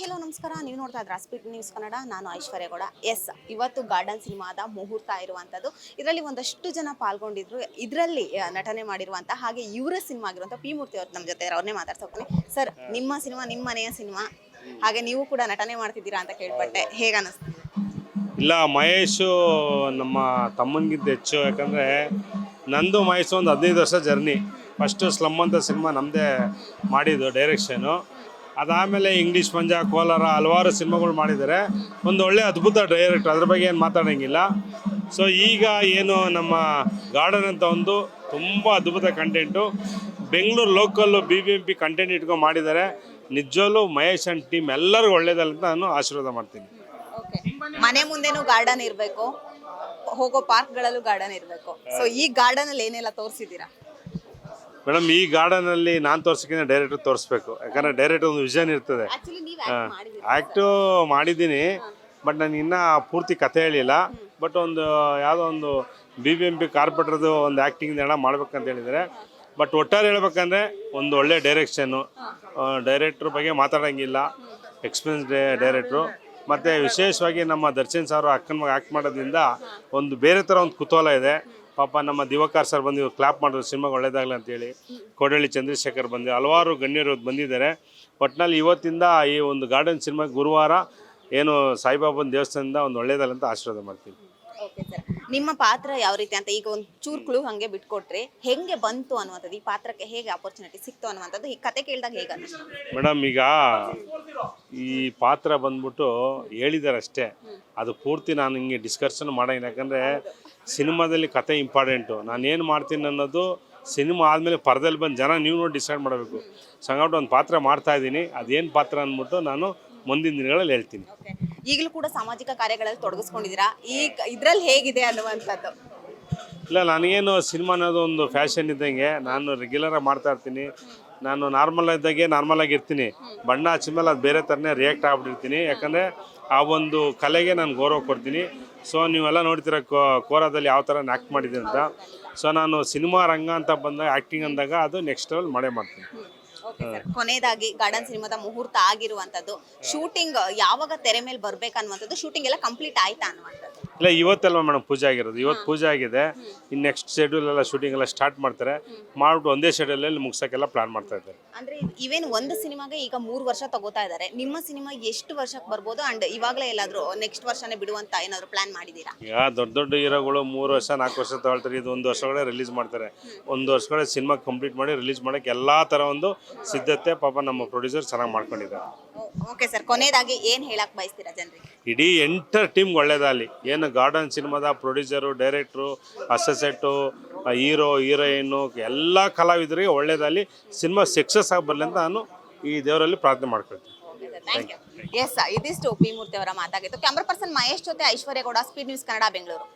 Hello, ನಮಸ್ಕಾರ. ನೀವು ನೋಡ್ತಾ ಇದ್ರೆ ಸ್ಪೀಡ್ ನ್ಯೂಸ್ ಕನ್ನಡ ನಾನು ಐಶ್ವರ್ಯಗೌಡ ಎಸ್ ಇವತ್ತು ಗಾರ್ಡನ್ ಸಿನಿಮಾದ ಮುಹೂರ್ತ ಇರುವಂಥದ್ದು ಇದರಲ್ಲಿ ಒಂದಷ್ಟು ಜನ ಪಾಲ್ಗೊಂಡಿದ್ರು. ಇದರಲ್ಲಿ ನಟನೆ ಮಾಡಿರುವಂಥ ಹಾಗೆ ಇವರ ಸಿನಿಮಾ ಆಗಿರುವಂಥ ಪಿ ಮೂರ್ತಿ ಅವ್ರು ನಮ್ಮ ಜೊತೆ ಅವ್ರನ್ನೇ ಮಾತಾಡ್ತಾ ಹೋಗ್ತೀನಿ ಸರ್ ನಿಮ್ಮ ಸಿನಿಮಾ ನಿಮ್ಮ ಮನೆಯ ಸಿನಿಮಾ ಹಾಗೆ ನೀವು ಕೂಡ ನಟನೆ ಮಾಡ್ತಿದ್ದೀರಾ ಅಂತ ಕೇಳ್ಪಟ್ಟೆ. ಹೇಗೆ ಅನಿಸ್ತು? ಇಲ್ಲ, ಮಹೇಶು ನಮ್ಮ ತಮ್ಮನಿಗಿಂತ ಹೆಚ್ಚು. ಯಾಕಂದ್ರೆ ನಂದು ಮಹೇಶ್ ಒಂದು ಹದಿನೈದು ವರ್ಷ ಜರ್ನಿ. ಫಸ್ಟು ಸ್ಲಮ್ ಅಂತ ಸಿನಿಮಾ ನಮ್ಮದೇ ಮಾಡಿದ್ದು ಡೈರೆಕ್ಷನು ಅದಾದಮೇಲೆ ಇಂಗ್ಲೀಷ್ ಪಂಜಾ ಕೋಲಾರ ಹಲವಾರು ಸಿನಿಮಾಗಳು ಮಾಡಿದ್ದಾರೆ. ಒಂದು ಒಳ್ಳೆ ಅದ್ಭುತ ಡೈರೆಕ್ಟರ್ ಅದ್ರ ಬಗ್ಗೆ ಏನು ಮಾತಾಡೋಂಗಿಲ್ಲ. ಸೊ ಈಗ ಏನು ನಮ್ಮ ಗಾರ್ಡನ್ ಅಂತ ಒಂದು ತುಂಬ ಅದ್ಭುತ content Bengaluru local B B M P content ಇಟ್ಕೊಂಡು ಮಾಡಿದ್ದಾರೆ. ನಿಜವಲ್ಲೂ ಮಹೇಶ್ ಅಂಡ್ ಟೀಮ್ ಎಲ್ಲರಿಗೂ ಒಳ್ಳೇದಲ್ಲ ಅಂತ ನಾನು ಆಶೀರ್ವಾದ ಮಾಡ್ತೀನಿ. ಮನೆ ಮುಂದೆನೂ ಗಾರ್ಡನ್ ಇರಬೇಕು. ಹೋಗೋ ಪಾರ್ಕ್ಗಳಲ್ಲೂ ಗಾರ್ಡನ್ ಇರಬೇಕು. ಸೊ ಈ ಗಾರ್ಡನ್ ಅಲ್ಲಿ ಏನೆಲ್ಲ ತೋರಿಸಿದ್ದೀರಾ? ಮೇಡಮ್ ಈ ಗಾರ್ಡನಲ್ಲಿ ನಾನು ತೋರ್ಸಕ್ಕಿಂತ ಡೈರೆಕ್ಟ್ ತೋರಿಸ್ಬೇಕು. ಯಾಕಂದ್ರೆ ಡೈರೆಕ್ಟ್ ಒಂದು ವಿಷನ್ ಇರ್ತದೆ. ಆ್ಯಕ್ಟು ಮಾಡಿದ್ದೀನಿ ಬಟ್ ನಾನು ಇನ್ನ ಪೂರ್ತಿ ಕಥೆ ಹೇಳಿಲ್ಲ. ಬಟ್ ಒಂದು ಯಾವುದೋ ಒಂದು ಬಿ ಬಿ ಎಂ ಪಿ ಕಾರ್ಪೊರೇಟರ್ದು ಒಂದು ಆ್ಯಕ್ಟಿಂಗ್ ಎಲ್ಲ ಮಾಡ್ಬೇಕಂತ ಹೇಳಿದರೆ ಬಟ್ ಒಟ್ಟಾರೆ ಹೇಳ್ಬೇಕಂದ್ರೆ ಒಂದು ಒಳ್ಳೆ ಡೈರೆಕ್ಷನ್ನು ಡೈರೆಕ್ಟ್ರ್ ಬಗ್ಗೆ ಮಾತಾಡೋಂಗಿಲ್ಲ. ಎಕ್ಸ್ಪೀರಿಯನ್ಸ್ ಡೈ ಡೈರೆಕ್ಟ್ರು ಮತ್ತು ವಿಶೇಷವಾಗಿ ನಮ್ಮ ದರ್ಶನ್ ಸಾರು ಅಕ್ಕನ ಮಗ ಆ್ಯಕ್ಟ್ ಮಾಡೋದ್ರಿಂದ ಒಂದು ಬೇರೆ ಥರ ಒಂದು ಕುತೂಹಲ ಇದೆ. ಪಾಪ ನಮ್ಮ ದಿವಾಕರ್ ಸರ್ ಬಂದು ಕ್ಲಾಪ್ ಮಾಡಿದ್ರು, ಸಿನಿಮಾಗೆ ಒಳ್ಳೇದಾಗಲಿ ಅಂತೇಳಿ. ಕೋಡಳ್ಳಿ ಚಂದ್ರಶೇಖರ್ ಬಂದು ಹಲವಾರು ಗಣ್ಯರು ಬಂದಿದ್ದಾರೆ. ಒಟ್ಟಿನಲ್ಲಿ ಇವತ್ತಿಂದ ಈ ಒಂದು ಗಾರ್ಡನ್ ಸಿನಿಮಾಗೆ ಗುರುವಾರ ಏನು ಸಾಯಿಬಾಬನ ದೇವಸ್ಥಾನದಿಂದ ಒಂದು ಒಳ್ಳೇದಲ್ಲ ಅಂತ ಆಶೀರ್ವಾದ ಮಾಡ್ತೀವಿ ನಿಮ್ಮ ಪಾತ್ರ ಯಾವ ರೀತಿ ಅಂತ ಈಗ ಒಂದು ಚೂರು ಕ್ಲೂ ಹಂಗೆ ಬಿಟ್ಕೊಟ್ರಿ ಹೆಂಗೆ ಬಂತು ಅನ್ನುವಂಥದ್ದು ಈ ಪಾತ್ರಕ್ಕೆ ಹೇಗೆ ಅಪರ್ಚುನಿಟಿ ಸಿಕ್ತು ಅನ್ನುವಂಥದ್ದು ಈ ಕತೆ ಕೇಳಿದಾಗ ಹೇಗೆ ಮೇಡಮ್ ಈಗ ಈ ಪಾತ್ರ ಬಂದ್ಬಿಟ್ಟು ಹೇಳಿದಾರೆ ಅಷ್ಟೇ ಅದು ಪೂರ್ತಿ ನಾನು ಹಿಂಗೆ ಡಿಸ್ಕಷನ್ ಮಾಡೋಣ ಯಾಕಂದರೆ ಸಿನಿಮಾದಲ್ಲಿ ಕತೆ ಇಂಪಾರ್ಟೆಂಟು ನಾನು ಏನು ಮಾಡ್ತೀನಿ ಅನ್ನೋದು ಸಿನಿಮಾ ಆದಮೇಲೆ ಪರದಲ್ಲಿ ಬಂದು ಜನ ನೀವು ನೋಡಿ ಡಿಸೈಡ್ ಮಾಡಬೇಕು. ಸಂಗಾಟ ಒಂದು ಪಾತ್ರ ಮಾಡ್ತಾ ಇದ್ದೀನಿ. ಅದೇನು ಪಾತ್ರ ಅಂದ್ಬಿಟ್ಟು ನಾನು ಮುಂದಿನ ದಿನಗಳಲ್ಲಿ ಹೇಳ್ತೀನಿ. ಈಗಲೂ ಕೂಡ ಸಾಮಾಜಿಕ ಕಾರ್ಯಗಳಲ್ಲಿ ತೊಡಗಿಸ್ಕೊಂಡಿದ್ದೀರಾ? ಈ ಇದ್ರಲ್ಲಿ ಹೇಗಿದೆ ಅನ್ನುವಂಥದ್ದು? ಇಲ್ಲ, ನನಗೇನು ಸಿನಿಮಾ ಅನ್ನೋದು ಒಂದು ಫ್ಯಾಷನ್ ಇದ್ದಂಗೆ, ನಾನು ರೆಗ್ಯುಲರಾಗಿ ಮಾಡ್ತಾ ಇರ್ತೀನಿ. ನಾನು ನಾರ್ಮಲ್ ಇದ್ದಾಗೆ ನಾರ್ಮಲ್ ಆಗಿರ್ತೀನಿ ಬಣ್ಣ ಹಚ್ಚಿದ ಮೇಲೆ ಅದು ಬೇರೆ ಥರನೇ ರಿಯಾಕ್ಟ್ ಆಗ್ಬಿಟ್ಟಿರ್ತೀನಿ. ಯಾಕಂದರೆ ಆ ಒಂದು ಕಲೆಗೆ ನಾನು ಗೌರವ ಕೊಡ್ತೀನಿ. ಸೊ ನೀವೆಲ್ಲ ನೋಡ್ತೀರ ಕೋರಾದಲ್ಲಿ ಯಾವ ಥರ ಆ್ಯಕ್ಟ್ ಮಾಡಿದ್ದೀನಿ ಅಂತ. ಸೊ ನಾನು ಸಿನಿಮಾ ರಂಗ ಅಂತ ಬಂದಾಗ ಆ್ಯಕ್ಟಿಂಗ್ ಅಂದಾಗ ಅದು ನೆಕ್ಸ್ಟ್ ಲೆವೆಲ್ ಮಾಡೇ ಮಾಡ್ತೀನಿ. ಕೊನೆಯದಾಗಿ ಗಾರ್ಡನ್ ಸಿನಿಮಾದ ಮುಹೂರ್ತ ಆಗಿರುವಂತದ್ದು ಶೂಟಿಂಗ್ ಯಾವಾಗ ತೆರೆ ಮೇಲೆ ಬರ್ಬೇಕನ್ನುವಂಥದ್ದು ಶೂಟಿಂಗ್ ಎಲ್ಲ ಕಂಪ್ಲೀಟ್ ಆಯ್ತಾ ಅನ್ನುವಂಥದ್ದು. ಇಲ್ಲ ಇವತ್ತಲ್ವ ಮೇಡಮ್ ಪೂಜೆ ಆಗಿರೋದು? ಇವತ್ತು ಪೂಜೆ ಆಗಿದೆ. ಇನ್ನು ನೆಕ್ಸ್ಟ್ ಶೆಡ್ಯೂಲ್ ಎಲ್ಲ ಶೂಟಿಂಗ್ ಎಲ್ಲ ಸ್ಟಾರ್ಟ್ ಮಾಡ್ತಾರೆ. ಮಾಡ್ಬಿಟ್ಟು ಒಂದೇ ಶೆಡ್ಯೂಲಲ್ಲಿ ಮುಗ್ಸೋಕ್ಕೆಲ್ಲ ಪ್ಲಾನ್ ಮಾಡ್ತಾ ಇದ್ದಾರೆ. ಅಂದ್ರೆ ಇವೇನ್ ಒಂದು ಸಿನಿಮಾಗೆ ಈಗ ಮೂರು ವರ್ಷ ತಗೋತಾ ಇದ್ದಾರೆ. ನಿಮ್ಮ ಸಿನಿಮಾ ಎಷ್ಟು ವರ್ಷಕ್ಕೆ ಬರ್ಬೋದು? ಅಂಡ್ ಇವಾಗಲೇ ಎಲ್ಲಾದರೂ ನೆಕ್ಸ್ಟ್ ವರ್ಷನೇ ಬಿಡುವಂತ ಏನಾದರೂ ಪ್ಲಾನ್ ಮಾಡಿದ್ದೀರಾ? ಈಗ ದೊಡ್ಡ ದೊಡ್ಡ ಹೀರೋಗಳು ಮೂರು ವರ್ಷ ನಾಲ್ಕು ವರ್ಷ ತಗೊಳ್ತಾರೆ. ಇದು ಒಂದು ವರ್ಷಗಳೇ ರಿಲೀಸ್ ಮಾಡ್ತಾರೆ. ಒಂದು ವರ್ಷಗಳೇ ಸಿನಿಮಾ ಕಂಪ್ಲೀಟ್ ಮಾಡಿ ರಿಲೀಸ್ ಮಾಡೋಕ್ಕೆ ಎಲ್ಲ ಥರ ಒಂದು ಸಿದ್ಧತೆ ಪಾಪ ನಮ್ಮ ಪ್ರೊಡ್ಯೂಸರ್ ಚೆನ್ನಾಗಿ ಮಾಡ್ಕೊಂಡಿದ್ದಾರೆ. Okay sir. ಕೊನೆಯದಾಗಿ ಏನು ಹೇಳಕ್ಕೆ ಬಯಸ್ತೀರಾ ಜನರಿಗೆ? ಇಡೀ ಎಂಟರ್ ಟೀಮ್ ಒಳ್ಳೇದಾಗಲಿ. ಏನು ಗಾರ್ಡನ್ ಸಿನಿಮಾದ ಪ್ರೊಡ್ಯೂಸರು, ಡೈರೆಕ್ಟ್ರು ಅಸೆಸೆಟ್ಟು ಹೀರೋ, ಹೀರೋಯಿನ್ನು ಎಲ್ಲ ಕಲಾವಿದರಿಗೆ ಒಳ್ಳೆಯದಲ್ಲಿ ಸಿನಿಮಾ ಸಕ್ಸಸ್ ಆಗಿ ಬರಲಿ ಅಂತ ನಾನು ಈ ದೇವರಲ್ಲಿ ಪ್ರಾರ್ಥನೆ ಮಾಡ್ಕೊಳ್ತೀನಿ. ಎಸ್ ಇದಿಷ್ಟು ಪಿ ಮೂರ್ತಿ ಅವರ ಮಾತಾಗಿತ್ತು ಕ್ಯಾಮ್ರಾ ಪರ್ಸನ್ ಮಹೇಶ್ ಜೊತೆ ಐಶ್ವರ್ಯಗೌಡ ಸ್ಪೀಡ್ ನ್ಯೂಸ್ ಕನ್ನಡ ಬೆಂಗಳೂರು